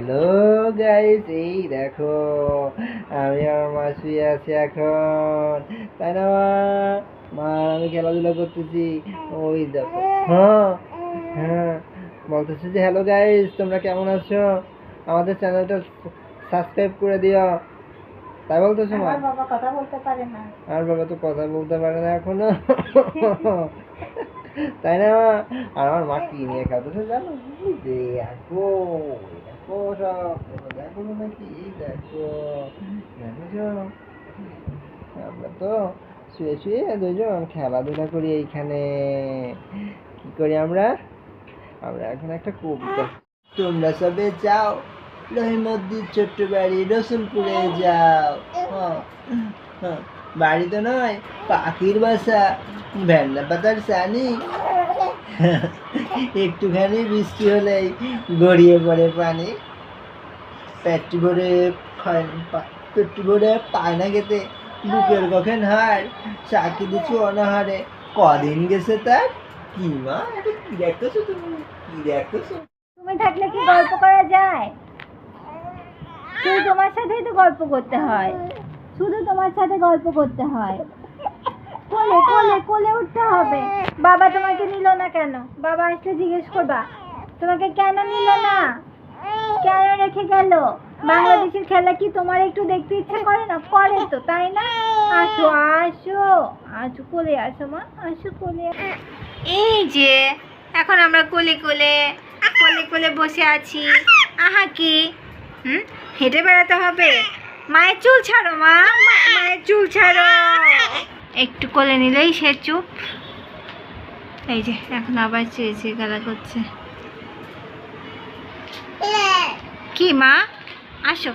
Hello guys এই দেখো আমি আর মা শুয়ে আছি এখন। তাই না মা? মা আমি খেলাধুলা করতেছি। ওই দেখো। হ্যাঁ হ্যাঁ বলতেছি যে হ্যালো গাইস তোমরা কেমন আছো? আমাদের চ্যানেলটা সাবস্ক্রাইব করে দিও। তাই বলতেছো মা? আমার বাবা কথা বলতে পারে না। আর বাবা তো কথা বলতে পারে না এখনও। তাই না? আর আমার মা কি নিয়ে খাওয়াতেছে জানো এই দেখো দেখো সব দেখো নাকি এই দেখো দেখেছ আমরা তো শুয়ে শুয়ে দুজন খেলাধুলা করি এইখানে। কি করি আমরা? আমরা এখন একটা কবিতা। তোমরা সবে যাও রহিমদ্দির ছোট্ট বাড়ি রসুলপুরে যাও। হ্যাঁ, হ্যাঁ, বাড়ি তো নয়, পাখির বাসা ভেন্না পাতার সানি। একটুখানি বৃষ্টি হলেই গড়িয়ে পড়ে পানি। পেটটি ভরে খায় পেটটি ভরে পায় না খেতে। বুকের কখন হার সাকি দিচ্ছি অনাহারে। কদিন গেছে তার? কি মা কি দেখতেছো তুমি? কি দেখতেছো? তুমি থাকলে কি গল্প করা যায়? শুধু তোমার সাথেই তো গল্প করতে হয়। শুধু তোমার সাথে গল্প করতে হয়। কোলে কোলে কোলে উঠতে হবে। বাবা তোমাকে নিল না কেন? বাবা আসলে জিজ্ঞেস করবা, তোমাকে কেন নিল না? কেন রেখে গেল? বাংলাদেশের খেলা কি তোমার একটু দেখতে ইচ্ছা করে না? করে তো, তাই না? আসো আসো আসো, কোলে আসো মা, আসো, কোলে এই যে, এখন আমরা কোলে কোলে কোলে কোলে বসে আছি। আহা কি? হুম? হেঁটে বেড়াতে হবে? মায়ের চুল ছাড়ো মা। মায়ের চুল ছাড়ো। একটু কোলে নিলেই সে চুপ। এই যে এখন আবার চেয়েছে গেলা করছে। কি মা? আসো।